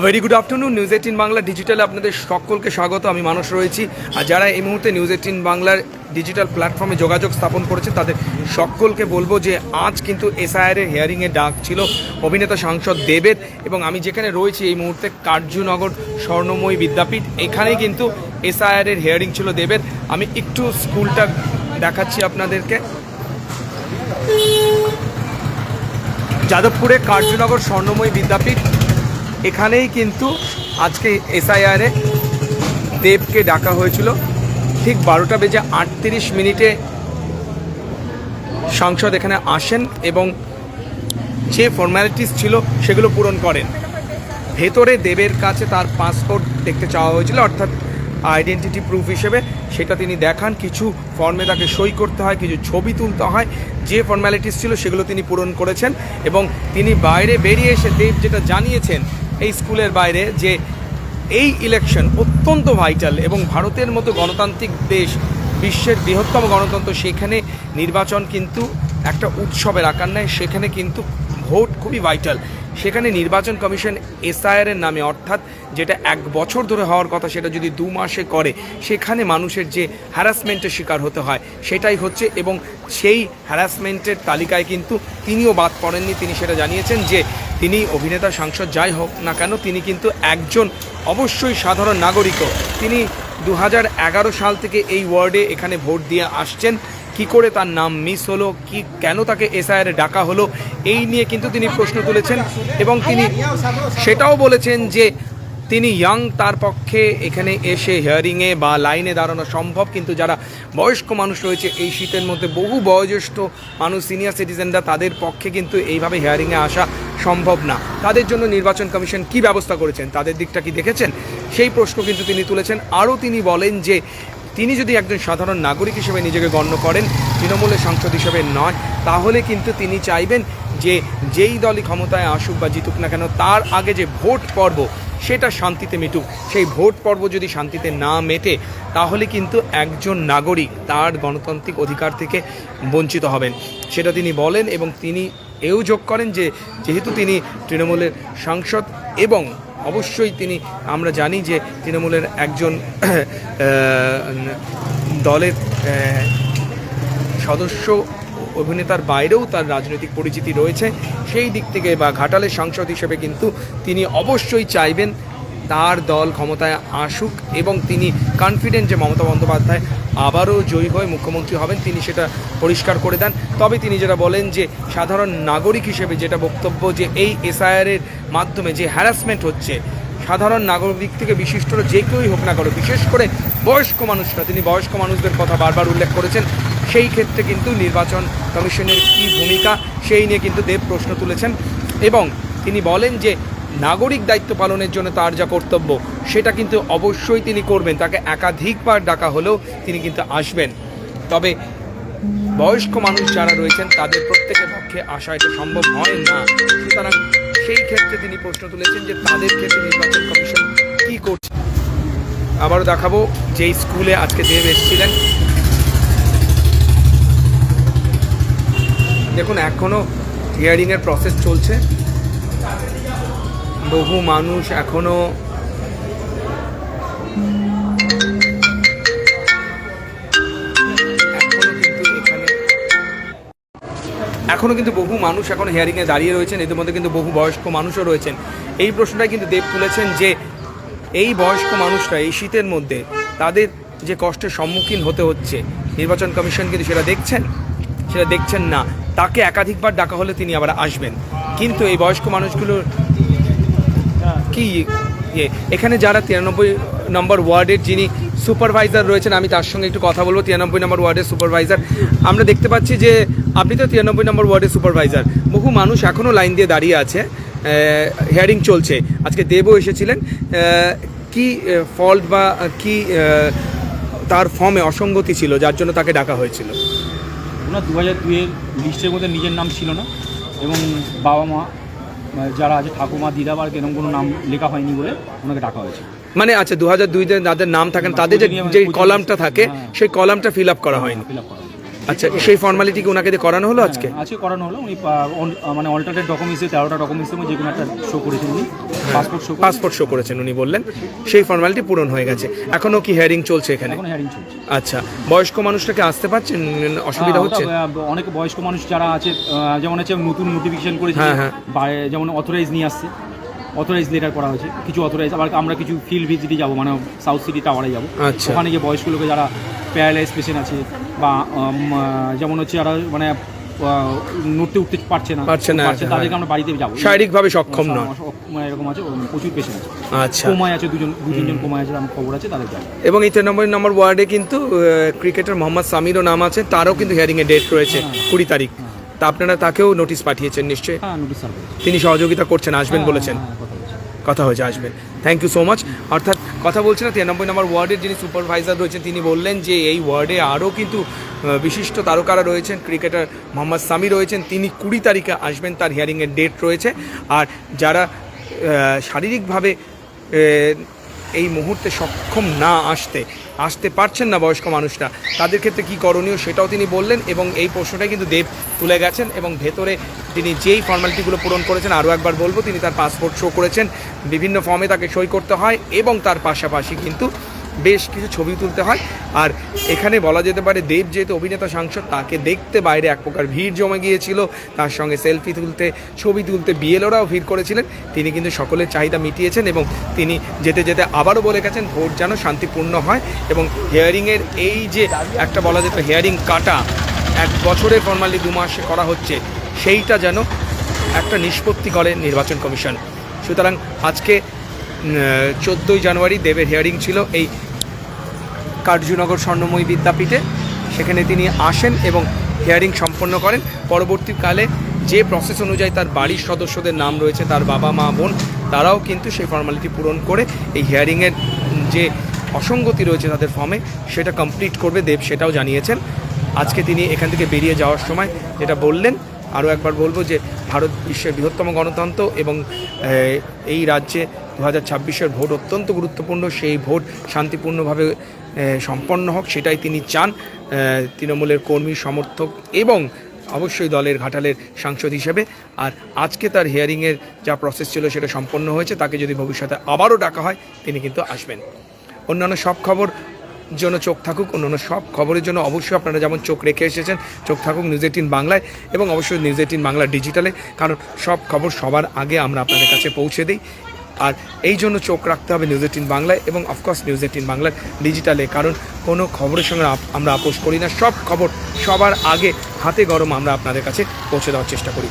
Very good afternoon news eighteen Bangla ডিজিটালে আপনাদের সকলকে স্বাগত। আমি মানুষ রয়েছি। আর যারা এই মুহূর্তে নিউজ এইটিন বাংলার ডিজিটাল প্ল্যাটফর্মে যোগাযোগ স্থাপন করেছে, তাদের সকলকে বলব যে, আজ কিন্তু এসআইআরের হিয়ারিংয়ে ডাক ছিল অভিনেতা সাংসদ দেবের এবং আমি যেখানে রয়েছি এই মুহূর্তে কার্যনগর স্বর্ণময়ী বিদ্যাপীঠ। এখানেই কিন্তু এসআইআরের হিয়ারিং ছিল দেবের। আমি একটু স্কুলটা দেখাচ্ছি আপনাদেরকে। যাদবপুরে কার্যনগর স্বর্ণময়ী বিদ্যাপীঠ এখানেই কিন্তু আজকে এসআইআরে দেবকে ডাকা হয়েছিল। ঠিক বারোটা বেজে আটত্রিশ মিনিটে সাংসদ এখানে আসেন এবং যে ফর্ম্যালিটিস ছিল সেগুলো পূরণ করেন। ভেতরে দেবের কাছে তার পাসপোর্ট দেখতে চাওয়া হয়েছিল, অর্থাৎ আইডেন্টিটি প্রুফ হিসেবে সেটা তিনি দেখান। কিছু ফর্মে তাকে সই করতে হয়, কিছু ছবি তুলতে হয়। যে ফর্ম্যালিটিস ছিল সেগুলো তিনি পূরণ করেছেন এবং তিনি বাইরে বেরিয়ে এসে দেব যেটা জানিয়েছেন এই স্কুলের বাইরে যে এই ইলেকশন অত্যন্ত ভাইটাল এবং ভারতের মতো গণতান্ত্রিক দেশ, বিশ্বের বৃহত্তম গণতন্ত্র, সেখানে নির্বাচন কিন্তু একটা উৎসবের আকার নেয়, সেখানে কিন্তু ভোট খুবই ভাইটাল সেখানে নির্বাচন কমিশন এসআইআর এর নামে, অর্থাৎ যেটা এক বছর ধরে হওয়ার কথা, সেটা যদি দু মাসে করে, সেখানে মানুষের যে হ্যারাসমেন্টের শিকার হতে হয়, সেটাই হচ্ছে এবং সেই হ্যারাসমেন্টের তালিকায় কিন্তু তিনিও বাদ পড়েননি। তিনি সেটা জানিয়েছেন যে, তিনি অভিনেতা, সাংসদ যাই হোক না কেন, তিনি কিন্তু একজন অবশ্যই সাধারণ নাগরিকও। তিনি দু হাজার এগারো সাল থেকে এই ওয়ার্ডে এখানে ভোট দিয়ে আসছেন। কি করে তার নাম মিস হলো, কি কেন তাকে এসআইআর ডাকা হলো, এই নিয়ে কিন্তু তিনি প্রশ্ন তুলেছেন এবং তিনি সেটাও বলেছেন যে তিনি ইয়াং তার পক্ষে এখানে এসে হিয়ারিংয়ে বা লাইনে দাঁড়ানো সম্ভব, কিন্তু যারা বয়স্ক মানুষ রয়েছে এই শীতের মধ্যে বহু বয়োজ্যেষ্ঠ মানুষ সিনিয়র সিটিজেনরা তাদের পক্ষে কিন্তু এইভাবে হিয়ারিংয়ে আসা সম্ভব না। তাদের জন্য নির্বাচন কমিশন কি ব্যবস্থা করেছেন, তাদের দিকটা কি দেখেছেন? সেই প্রশ্ন কিন্তু তিনি তুলেছেন। আরও তিনি বলেন যে তিনি যদি একজন সাধারণ নাগরিক হিসেবে নিজেকে গণ্য করেন, তৃণমূলের সাংসদ হিসেবে নয়, তাহলে কিন্তু তিনি চাইবেন যে যেই দলই ক্ষমতায় আসুক বা জিতুক না কেন, তার আগে যে ভোট পর্ব, সেটা শান্তিতে মিটুক। সেই ভোট পর্ব যদি শান্তিতে না মেটে, তাহলে কিন্তু একজন নাগরিক তার গণতান্ত্রিক অধিকার থেকে বঞ্চিত হবেন। সেটা তিনি বলেন এবং তিনি এও যোগ করেন যে, যেহেতু তিনি তৃণমূলের সাংসদ এবং অবশ্যই তিনি, আমরা জানি যে তৃণমূলের একজন দলের সদস্য অভিনেতার বাইরেও তার রাজনৈতিক পরিচিতি রয়েছে। সেই দিক থেকে বা ঘাটালের সাংসদ হিসেবে কিন্তু তিনি অবশ্যই চাইবেন তার দল ক্ষমতায় আসুক এবং তিনি কনফিডেন্ট যে মমতা বন্দ্যোপাধ্যায় আবারও জয়ী হয়ে মুখ্যমন্ত্রী হবেন, তিনি সেটা পরিষ্কার করে দেন। তবে তিনি যেটা বলেন যে, সাধারণ নাগরিক হিসেবে যেটা বক্তব্য যে, এই এসআইআরের মাধ্যমে যে হ্যারাসমেন্ট হচ্ছে, সাধারণ নাগরিক থেকে বিশিষ্টরা যে কেউই হোক না কেন, বিশেষ করে বয়স্ক মানুষরা, তিনি বয়স্ক মানুষদের কথা বারবার উল্লেখ করেছেন, সেই ক্ষেত্রে কিন্তু নির্বাচন কমিশনের কী ভূমিকা, সেই নিয়ে কিন্তু দেব প্রশ্ন তুলেছেন। এবং তিনি বলেন যে নাগরিক দায়িত্ব পালনের জন্য তার যা কর্তব্য, সেটা কিন্তু অবশ্যই তিনি করবেন। তাকে একাধিকবার ডাকা হলেও তিনি কিন্তু আসবেন। তবে বয়স্ক মানুষ যারা রয়েছেন, তাদের প্রত্যেকের পক্ষে আসা এটা সম্ভব হয় না। সুতরাং সেই ক্ষেত্রে তিনি প্রশ্ন তুলেছেন যে তাদের ক্ষেত্রে নির্বাচন কমিশন কী করছে। আবারও দেখাবো যেই স্কুলে আজকে দেব এসেছিলেন। দেখুন এখনও হিয়ারিংয়ের প্রসেস চলছে। বহু মানুষ এখনও এখনও এখনও কিন্তু বহু মানুষ এখন হিয়ারিংয়ে দাঁড়িয়ে রয়েছেন এদের মধ্যে কিন্তু বহু বয়স্ক মানুষও রয়েছেন। এই প্রশ্নটাই কিন্তু দেব তুলেছেন যে এই বয়স্ক মানুষরা এই শীতের মধ্যে তাদের যে কষ্টের সম্মুখীন হতে হচ্ছে, নির্বাচন কমিশন কিন্তু সেটা দেখছেন সেটা দেখছেন না। তাকে একাধিকবার ডাকা হলে তিনি আবার আসবেন। কিন্তু এই বয়স্ক মানুষগুলোর কি ইয়ে এখানে যারা তিরানব্বই নম্বর ওয়ার্ডের যিনি সুপারভাইজার রয়েছেন, আমি তার সঙ্গে একটু কথা বলব। তিরানব্বই নম্বর ওয়ার্ডের সুপারভাইজার। আমরা দেখতে পাচ্ছি যে আপনি তো তিরানব্বই নম্বর ওয়ার্ডের সুপারভাইজার। বহু মানুষ এখনও লাইন দিয়ে দাঁড়িয়ে আছে। হিয়ারিং চলছে। আজকে দেবও এসেছিলেন। কি ফল্ট বা কি তার ফর্মে অসঙ্গতি ছিল, যার জন্য তাকে ডাকা হয়েছিল? ওনার দু হাজার দুইয়ের লিস্টের মধ্যে নিজের নাম ছিল না, এবং বাবা মা যারা আছে ঠাকুমা দিদা বা এরকম কোনো নাম লেখা হয়নি বলে ওনাকে ডাকা হয়েছে। মানে আচ্ছা দু হাজার দুইতে যাদের নাম থাকেন তাদের যে কলামটা থাকে সেই কলামটা ফিল আপ করা হয়নি। ফিল আপ করা হয়নি। আচ্ছা সেই ফর্মালিটি কি ওনাকে দিয়ে করানো হলো আজকে হ্যাঁ, আজকে? করানো হলো। উনি মানে অল্টারনেট ডকুমেন্টসে তেরোটা ডকুমেন্টসের মধ্যে যে কোনো একটা শো করেছেন উনি পাসপোর্ট শো পাসপোর্ট শো করেছেন উনি বললেন। সেই ফর্মালিটি পূরণ হয়ে গেছে। এখনও কি হিয়ারিং চলছে এখানে? এখন হ্যারিং চলছে। আচ্ছা বয়স্ক মানুষটাকে আসতে পারছেন? অসুবিধা হচ্ছে? অনেক বয়স্ক মানুষ যারা আছে যেমন হচ্ছে নতুন নোটিফিকেশন করেছে হ্যাঁ, হ্যাঁ। যেমন অথরাইজ নিয়ে আসছে। অথরাইজ লেটার করা হয়েছে। কিছু অথরাইজ আবার আমরা কিছু ফিল্ড ভিজিটে যাব মানে সাউথ সিটি টাওয়ারে যাব। আচ্ছা। ওখানে গিয়ে বয়স্ক লোকে যারা প্যারালাইজ পেশেন্ট আছে বা যেমন হচ্ছে যারা মানে নড়তে উঠতে পারছে না পারছে না, হ্যাঁ। তাদেরকে আমরা বাড়িতে যাব। শারীরিকভাবে সক্ষম নয়। মানে এরকম আছে প্রচুর পেশেন্ট আছে। আচ্ছা। কোমায় আছে দুজন দু তিনজন কোমায় আছে আমার খবর আছে তাদের যাব। এবং এই তিন নম্বর নম্বর ওয়ার্ডে কিন্তু ক্রিকেটার মোহাম্মদ সামিরও নাম আছে তারও কিন্তু হিয়ারিং এর ডেট রয়েছে কুড়ি তারিখ। তা আপনারা তাকেও নোটিশ পাঠিয়েছেন নিশ্চয়ই। হ্যাঁ তিনি সহযোগিতা করছেন আসবেন হ্যাঁ, বলেছেন। হ্যাঁ, কথা হয়েছে আসবেন থ্যাংক ইউ সো মাচ অর্থাৎ কথা বলছে না, তিরানব্বই নম্বর ওয়ার্ডের যিনি সুপারভাইজার রয়েছেন, তিনি বললেন যে এই ওয়ার্ডে আরও কিন্তু বিশিষ্ট তারকারা রয়েছেন ক্রিকেটার মোহাম্মদ সামি রয়েছেন, তিনি কুড়ি তারিখে আসবেন, তার হিয়ারিংয়ের ডেট রয়েছে। আর যারা শারীরিকভাবে এই মুহূর্তে সক্ষম না আসতে আসতে পারছেন না বয়স্ক মানুষরা। তাদের ক্ষেত্রে কি করণীয় সেটাও তিনি বললেন এবং এই প্রশ্নটাই কিন্তু দেব তুলে গেছেন এবং ভেতরে তিনি যেই ফর্মালিটিগুলো পূরণ করেছেন আরও একবার বলব, তিনি তার পাসপোর্ট শো করেছেন। বিভিন্ন ফর্মে তাকে সই করতে হয় এবং তার পাশাপাশি কিন্তু বেশ কিছু ছবি তুলতে হয়। আর এখানে বলা যেতে পারে দেব যেহেতু অভিনেতা, সাংসদ, তাকে দেখতে বাইরে এক প্রকার ভিড় জমে গিয়েছিল। তার সঙ্গে সেলফি তুলতে, ছবি তুলতে বিএলওরাও ভিড় করেছিলেন। তিনি কিন্তু সকলের চাহিদা মিটিয়েছেন এবং তিনি যেতে যেতে আবারও বলে গেছেন, ভোট যেন শান্তিপূর্ণ হয়। এবং হিয়ারিংয়ের এই যে একটা বলা যেত হিয়ারিং কাটা, এক বছরে ফর্মালি দু মাসে করা হচ্ছে, সেইটা যেন একটা নিষ্পত্তি করে নির্বাচন কমিশন। সুতরাং আজকে চোদ্দোই জানুয়ারি দেবের হিয়ারিং ছিল এই কার্যনগর স্বর্ণময়ী বিদ্যাপীঠে। সেখানে তিনি আসেন এবং হিয়ারিং সম্পন্ন করেন। পরবর্তীকালে যে প্রসেস অনুযায়ী তার বাড়ির সদস্যদের নাম রয়েছে, তার বাবা, মা, বোন, তারাও কিন্তু সেই ফর্মালিটি পূরণ করে এই হিয়ারিংয়ের যে অসঙ্গতি রয়েছে তাদের ফর্মে সেটা কমপ্লিট করবে দেব, সেটাও জানিয়েছেন। আজকে তিনি এখান থেকে বেরিয়ে যাওয়ার সময় যেটা বললেন, আরও একবার বলব যে ভারত বিশ্বের বৃহত্তম গণতন্ত্র এবং এই রাজ্যে দু হাজার ছাব্বিশের ভোট অত্যন্ত গুরুত্বপূর্ণ। সেই ভোট শান্তিপূর্ণভাবে সম্পন্ন হোক, সেটাই তিনি চান তৃণমূলের কর্মী, সমর্থক এবং অবশ্যই দলের ঘাটালের সাংসদ হিসেবে। আর আজকে তার হিয়ারিংয়ের যা প্রসেস ছিল, সেটা সম্পন্ন হয়েছে। তাকে যদি ভবিষ্যতে আবারও ডাকা হয়, তিনি কিন্তু আসবেন। অন্যান্য সব খবর জন্য চোখ থাকুক, অন্যান্য সব খবরের জন্য অবশ্যই আপনারা যেমন চোখ রেখে এসেছেন, চোখ থাকুক নিউজ এইটিন বাংলায় এবং অবশ্যই নিউজ এইটিন বাংলা ডিজিটালে কারণ সব খবর সবার আগে আমরা আপনাদের কাছে পৌঁছে দিই। আর এই জন্য চোখ রাখতে হবে নিউজ এইটিন বাংলায় এবং অফকোর্স নিউজ এইটিন বাংলার ডিজিটালে কারণ কোনো খবরের সঙ্গে আমরা আপোষ করি না। সব খবর সবার আগে, হাতে গরম আমরা আপনাদের কাছে পৌঁছে দেওয়ার চেষ্টা করি।